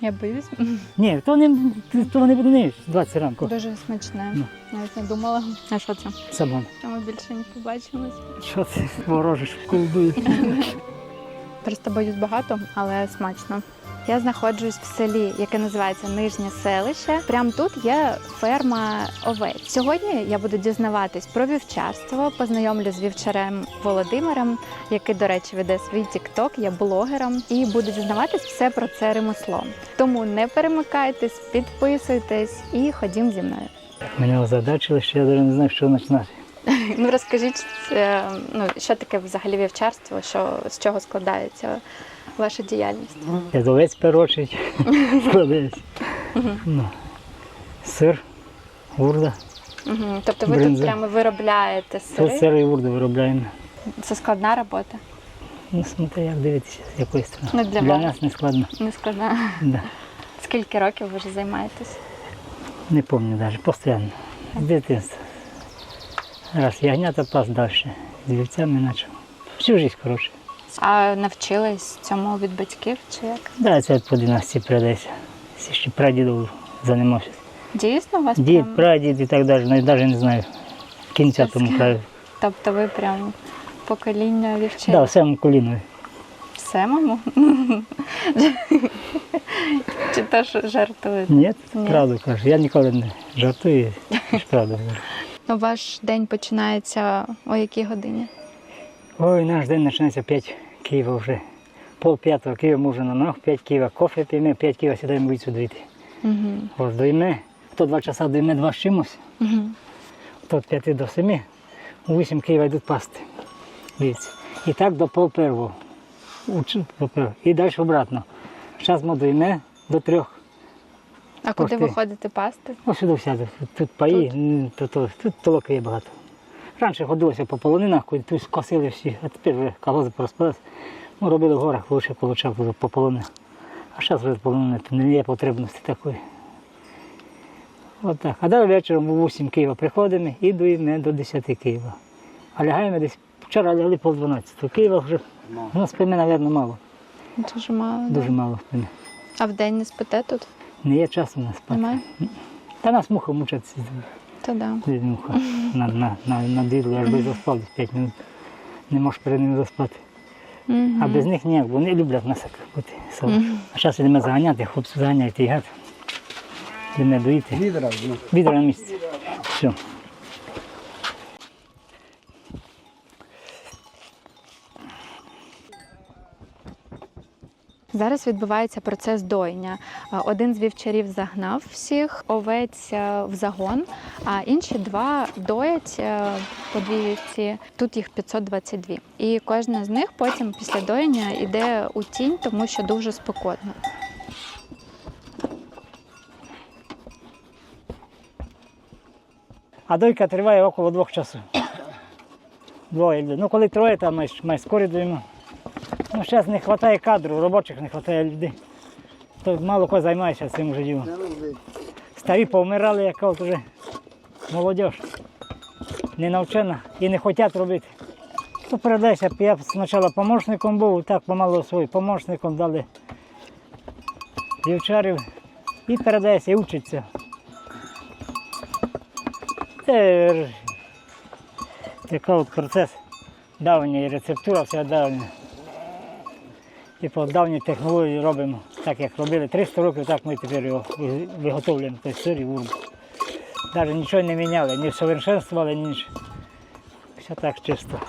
Я боюсь. Ні, то не, то не буде не 20 ранку. Дуже смачне. Ну. Навіть не думала. А що це? Самон. А ми більше не побачимось. Що це ворожиш, колдує? Просто боюсь багато, але смачно. Я знаходжусь в селі, яке називається Нижнє селище. Прямо тут є ферма овець. Сьогодні я буду дізнаватись про вівчарство, познайомлю з вівчарем Володимиром, який, до речі, веде свій тікток, є блогером, і буду дізнаватись все про це ремесло. Тому не перемикайтесь, підписуйтесь і ходім зі мною. Мене озадачили, що я навіть не знаю, що починати. Ну розкажіть, е, ну що таке взагалі вівчарство, що з чого складається ваша діяльність? Я овець перочить, складається. Ну, сир, урда. Тобто ви тут прямо виробляєте Це сири? сир і урду виробляємо. Це складна робота, Ну, смотри, як дивитися, з якої сторони. Ну, для вас. нас не складно. не складна. Да. Скільки років ви вже займаєтесь? Не пам'ятаю навіть, постійно. З дитинства. Раз ягнята пас далі. З вівцями почав. Всю життя, коротше. А навчились цьому від батьків чи як? Да, це по династії передається. Всі ще прадідов займався. Дійсно у вас Дід, прям... прадід і так далі, навіть не знаю. Кінця тому краю. Тобто ви прям покоління Да, вівчарів? в самому колінові. Все, мамо? Чи теж жартуєте? Ні, правду кажу. Я ніколи не жартую, правду говорю. Ну, Ваш день починається о якій годині? Ой, наш день починається 5 Києва вже. Пол п'ятого Києва може на ног, 5 Києва кофе п'ємо, 5 Києва сідаємо вийти дійти. Угу. Ось доїме, хто 2 часа доїме, 2 з чимось, Угу. хто від 5 до 7, у 8 Києва йдуть пасти. Дивіться. І так до пол первого. І далі обратно. Зараз ми доїме до трьох. А куди ви ходите пасти? Ось сюди сяде. Тут паї, тут, тут, тут толоки є багато. Раніше ходилося по полонинах, коли тут косили всі, а тепер вже колози порозпалися. Ну, робили в горах, лише получав по полонинах. А зараз вже полонини то не є потребності такої. От так. А далі вечором у 8 Києва приходимо і доїмо до 10 Києва. А лягаємо десь вчора лягли пол 12. Києва вже ну, спини, мабуть, мало. Дуже мало. да? Дуже мало спини. А вдень не спите тут? Не є часу на спати. Немає? Та нас муха мучаться. То да. Муха на, на, на, на дідло, аж би заспав десь 5 минут. Не можеш перед ними заспати. А без них ніяк, вони люблять нас так бути. А зараз йдемо заганяти, хлопці заганяють і гад. Йдемо доїти. Відра. Відра на місці. Все. Зараз відбувається процес доїння. Е, Один з вівчарів загнав всіх овець е, в загон, а інші два доять е, по дві вівці. Тут їх 522. І кожна з них потім після доїння йде у тінь, тому що дуже спекотно. А дойка триває около двох часу. Двоє. Ну коли троє, там ми, ми скорі даємо. Ну зараз не вистачає кадру, робочих не вистачає людей. То мало кого займається цим вже. Старі повмирали, яка от уже молодь. Не навчена і не хочуть робити. То передайся, я спочатку помощником був, так помало свій помощником дали вівчарів і передається, і вчиться. Це такий от процес давній рецептура вся давня. Типу давні технології робимо так, як робили 300 років, так ми тепер його ви- виготовлюємо той сир і вурду. Навіть нічого не міняли, не всовершенствували нічого. Все так чисто.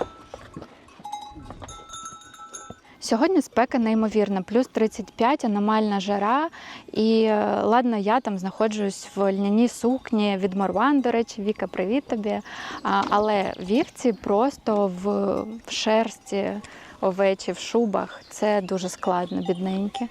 Сьогодні спека неймовірна, плюс 35, аномальна жара. І е, ладно, я там знаходжусь в льняній сукні від Марван, до речі, Віка, привіт тобі. Але вівці просто в шерсті овечі, в шубах. Це дуже складно, бідненькі.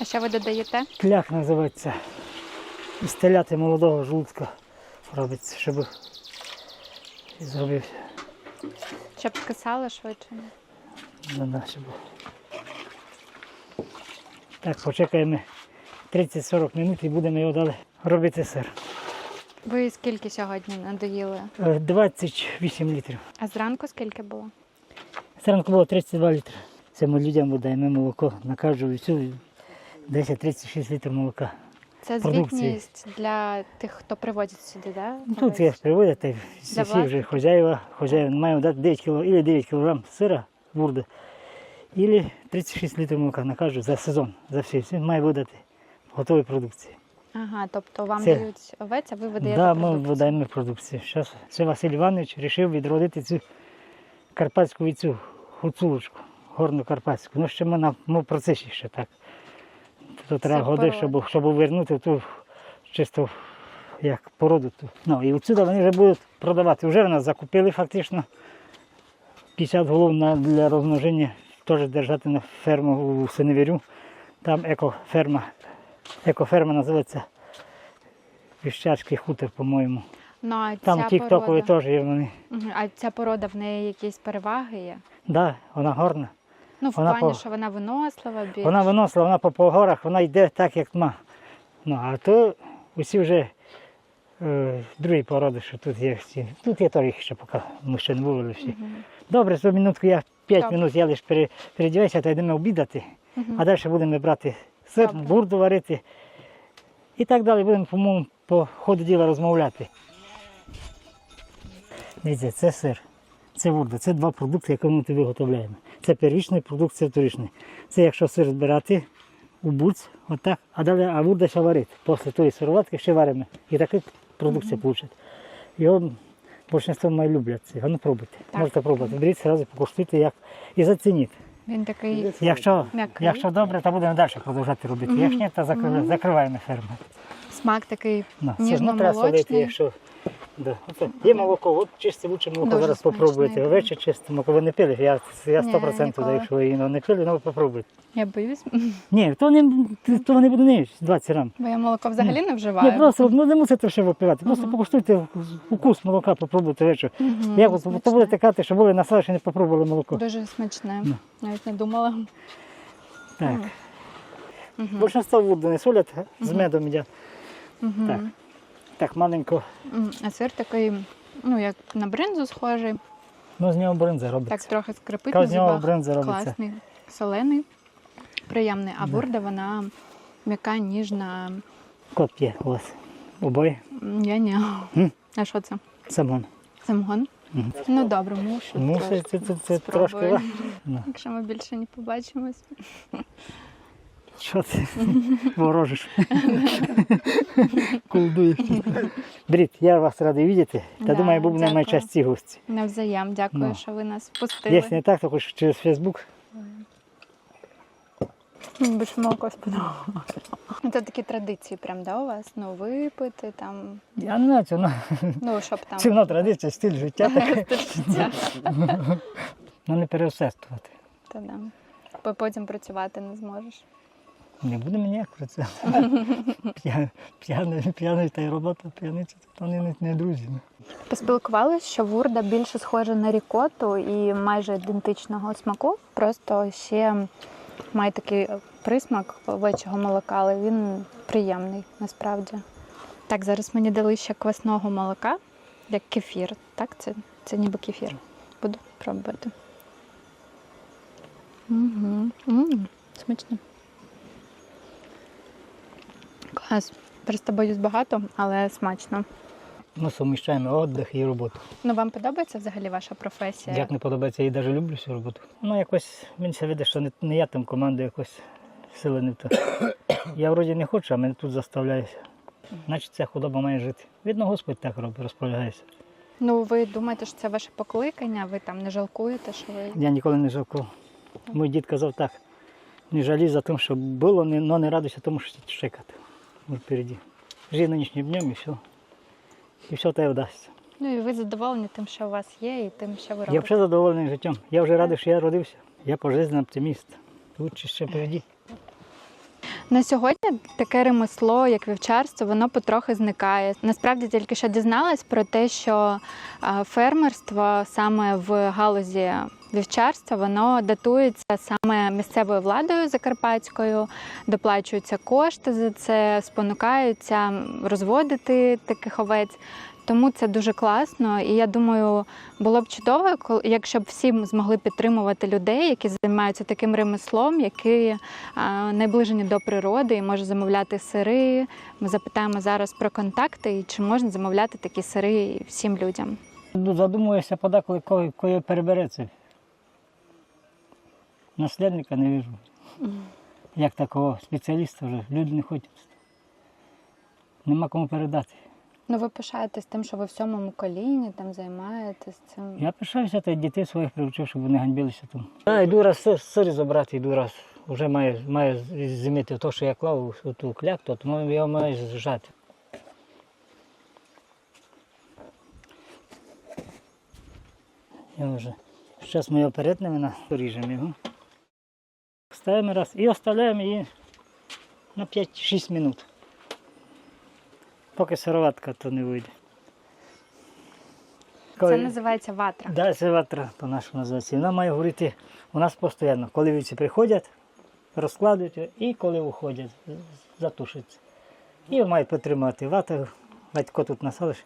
А що ви додаєте? Клях називається. із теляти молодого жлудка робиться, щоб зробився. Щоб скисало швидше. Ну, да, щоб... Так, почекаємо 30-40 минут і будемо його далі робити сир. Ви скільки сьогодні надоїли? Е, 28 літрів. А зранку скільки було? Зранку було 32 літри. Це ми людям видаємо молоко на кожну вівцю 10-36 літрів молока. Це Продукції. звітність для тих, хто привозить сюди, да? Ну, Тут як приводять, всі, всі вже хазяїва, хазяїв маємо дати 9 кг, или 9 кг сира бурда, или 36 літрів молока на кожну за сезон, за всі. Всі має видати готові продукції. Ага, тобто вам Це- дають овець, а ви видаєте Да, ми продукцію. видаємо продукцію. Зараз це Василь Іванович вирішив відродити цю карпатську віцю, гуцулочку, горну карпатську. Ну, ще ми на ми в процесі ще так. Тут треба годи, щоб, щоб вернути ту чисто як породу. Ту. Ну, і отсюди вони вже будуть продавати. Вже в нас закупили фактично 50 голов на, для розмноження, теж держати на ферму у Синевірю. Там екоферма. Екоферма називається Віщацький хутор, по-моєму. Ну, а Там ця тіктокові порода... теж є вони. А ця порода в неї якісь переваги є? Да, вона горна. Ну, в Вона плані, по- що вона винослива більш. Вона виносила, вона по, по горах, вона йде так, як ма. Ну, а то усі вже е, другі породи, що тут є всі. Тут теж їх ще поки ми ще не вивели всі. Добре, за минутку я 5 Добре. минут я лише пере, передіваюся та йдемо обідати, Мгм. а далі будемо брати сир, Добре. бурду варити. І так далі будемо, по-моєму, по ходу діла розмовляти. Дивіться, це сир, це бурда, це два продукти, які ми тобі виготовляємо. Це первічний продукт, це вторичний. Це якщо сир збирати у буц, отак, а далі а бурда ще варити. Після тої сироватки ще варимо. І такий продукція получить. Його більшість має люблять це. А ну пробуйте. Так. Можете пробувати. Беріть, одразу покуштуйте як і зацініть. Він такий Якщо, М'який. якщо добре, то будемо далі продовжувати робити. Якщо ні, то закриваємо, ферму. смак такий Ну, це ж не треба солити, якщо. Да. Оце. Є молоко, от чисте лучше молоко, Дуже зараз смачне, попробуйте. так. Овече чисте молоко, ви не пили, я, я Ні, 100% ніколи. даю, якщо ви її не пили, ну ви попробуйте. Я боюсь, Ні, то не, то не буде не 20 грам. бо я молоко взагалі не вживаю. Ні, просто ну, не мусите ще випивати. Просто покуштуйте вкус молока, попробуйте вечір. Мгм, Як смачне. то будете казати, що були на селі, що не попробували молоко. Дуже смачне. Ну. Навіть не думала. Так. Мгм. Большинство воду не солять, з медом їдять. Мгм. Так. Так, маленько. А сир такий, ну як на бринзу схожий, Ну, з нього бринза так трохи скрипить на з нього зубах. бринза робиться? Класний, солений, приємний. А бурда вона м'яка, ніжна. Кот п'є у вас. Обоє. Я ні. М? А що це? Самон. Самогон? Мгм. Ну добре, мушу. Ну, це, це, це, це трошки. Якщо ми більше не побачимось. Що ти ворожиш? Колдуєш. Беріть, я вас радий бачити. Та Да, думаю, був дякую. часті гості. Навзаєм, дякую, Ну. що ви нас впустили. Якщо не так, то хоч через Фейсбук. Мені більше молоко сподобалося. Це такі традиції, прям, да, у вас? Ну, випити там, Я не знаю, це воно, ну, щоб там. це воно традиція, стиль життя таке. життя. Ну не переосестувати. Та да. Бо потім працювати не зможеш. Не будемо ніяк про це. П'яний, та й робота, п'яниця, то вони не, друзі. Поспілкувалися, що вурда більше схожа на рікоту і майже ідентичного смаку. Просто ще має такий присмак овечого молока, але він приємний насправді. Так, зараз мені дали ще квасного молока, як кефір. Так, це, це ніби кефір. Буду пробувати. Угу. м смачно. Клас. Просто боюсь багато, але смачно. Ми суміщаємо віддих і роботу. Ну, вам подобається взагалі ваша професія? Як не подобається, я навіть люблю цю роботу. Ну якось мені це видно, що не, не я там команду якось сили не то. Я вроді не хочу, а мене тут заставляють. Значить, ця худоба має жити. Видно, Господь так робить, розполягається. Ну, ви думаєте, що це ваше покликання? Ви там не жалкуєте, що ви. Я ніколи не жалкував. Мій дід казав так: не жалій за тим, що було, но не радуйся тому, що чекати. Впереді. Живи нинішнім днем і все. І все тебе вдасться. Ну і ви задоволені тим, що у вас є, і тим, що ви Я робите. взагалі задоволений життям. Я вже радий, що я родився. Я пожизнений оптиміст. Тут ще впереді. На сьогодні таке ремесло, як вівчарство, воно потрохи зникає. Насправді тільки що дізналась про те, що фермерство саме в галузі вівчарства воно датується саме місцевою владою закарпатською, доплачуються кошти за це, спонукаються розводити таких овець. Тому це дуже класно, і я думаю, було б чудово, якщо б всі змогли підтримувати людей, які займаються таким ремеслом, які наближені до природи і можуть замовляти сири. Ми запитаємо зараз про контакти і чи можна замовляти такі сири всім людям. Ну, Задумуюся подеколи, коли, коли перебереться. Наслідника не вижу. Як такого спеціаліста вже люди не хочуть. Нема кому передати. Ну ви пишаєтесь тим, що ви в сьомому коліні там займаєтесь цим. Я пишаюся та дітей своїх привчив, щоб вони ганьбилися там. А, йду раз сир, сир забрати, йду раз. Вже маю, маю зімити те, що я клав у ту клякту, тому я маю зжати. Я вже. Зараз ми його перетнемо, на- поріжемо його. Ставимо раз і оставляємо її на 5-6 минут. Поки сироватка то не вийде. Це називається ватра. Да, це ватра по-нашому називається. Вона має горіти у нас постійно. Коли вівці приходять, розкладують і коли уходять, затушиться. І має підтримати вата, батько тут насалиш,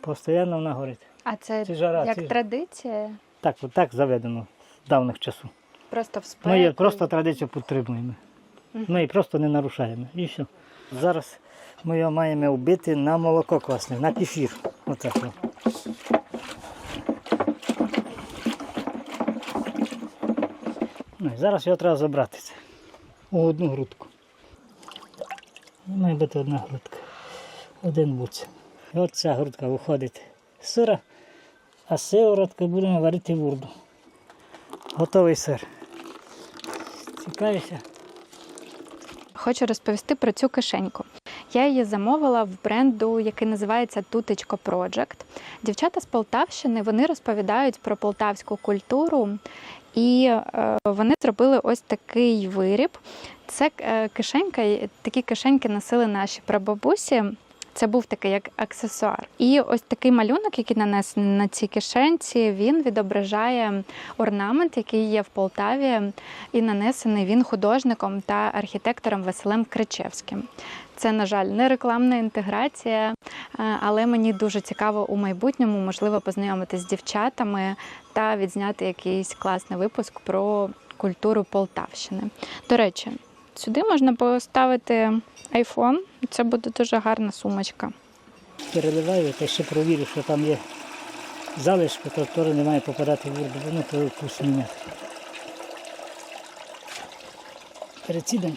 постійно вона горить. А це Це жара, як це- традиція, Так, от так заведено з давних часів. Просто в спеку. Ми її просто традицію підтримуємо. Ми її просто не нарушаємо. І все. Зараз ми його маємо вбити на молоко класне, на кефір. Отак. Ну, і зараз його треба забрати у одну грудку. Має бути одна грудка. Один буц. І от ця грудка виходить з сира, а з сиворотки будемо варити вурду. Готовий сир. Цікавишся? Хочу розповісти про цю кишеньку. Я її замовила в бренду, який називається Тутечко Project. Дівчата з Полтавщини вони розповідають про полтавську культуру, і е, вони зробили ось такий виріб. Це е, кишенька, такі кишеньки носили наші прабабусі. Це був такий як аксесуар. І ось такий малюнок, який нанесений на цій кишенці, він відображає орнамент, який є в Полтаві, і нанесений він художником та архітектором Василем Кричевським. Це, на жаль, не рекламна інтеграція, е, але мені дуже цікаво у майбутньому, можливо, познайомитися з дівчатами та відзняти якийсь класний випуск про культуру Полтавщини. До речі, сюди можна поставити айфон. Це буде дуже гарна сумочка. Переливаю та ще провірю, що там є залишки, то теж не має попадати в воду, воно то вкус міняти. Перецідом.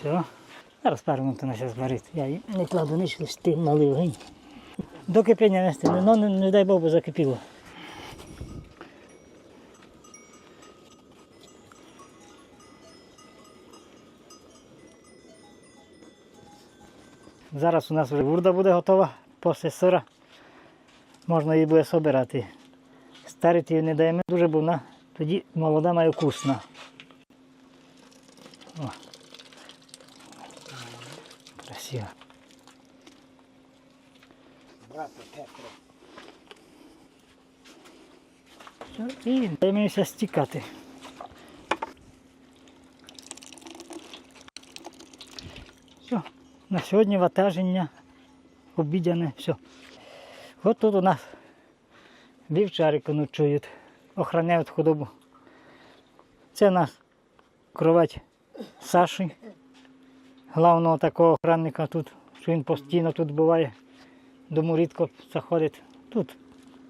Все. Зараз пару минут вона зараз варить. Я не кладу ніч, лише ти налив гинь. До кипіння нести, ну не, не дай Бог, бо закипіло. Зараз у нас вже бурда буде готова після сира. Можна її буде собирати. Старити її не даємо дуже, бо вона тоді молода має вкусна. О. Красиво. Все, І даємося стікати. Все. На сьогодні ватаження обідяне, все. От тут у нас вівчарики ночують, охороняють худобу. Це у нас кровать Саші, головного такого охранника тут, що він постійно тут буває, дому рідко заходить. Тут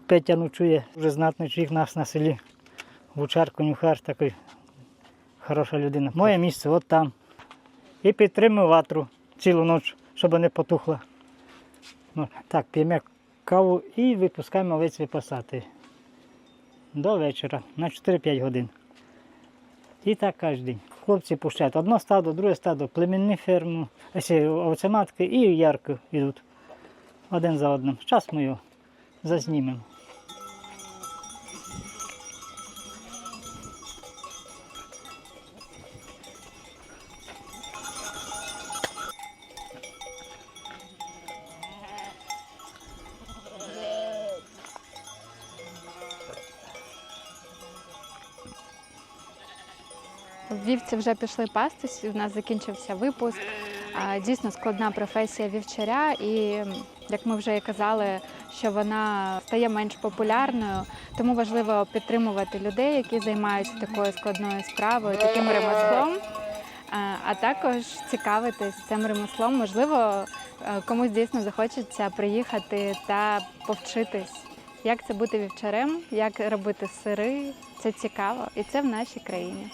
Петя ночує, вже знатний чоловік нас на селі. Вучар, конюхар такий хороша людина. Моє місце от там. І підтримую ватру цілу ніч, щоб не потухла. Ну, так, п'ємо каву і випускаємо овець випасати. До вечора на 4-5 годин. І так кожен день. Хлопці пущають одне стадо, друге стадо, племінні ферму, овцематки і ярко йдуть. Один за одним. Зараз ми його зазнімемо. Вівці вже пішли пастись. У нас закінчився випуск. Дійсно складна професія вівчаря, і як ми вже і казали, що вона стає менш популярною, тому важливо підтримувати людей, які займаються такою складною справою, таким ремеслом. А, А також цікавитись цим ремеслом. Можливо, е, комусь дійсно захочеться приїхати та повчитись, як це бути вівчарем, як робити сири. Це цікаво, і це в нашій країні.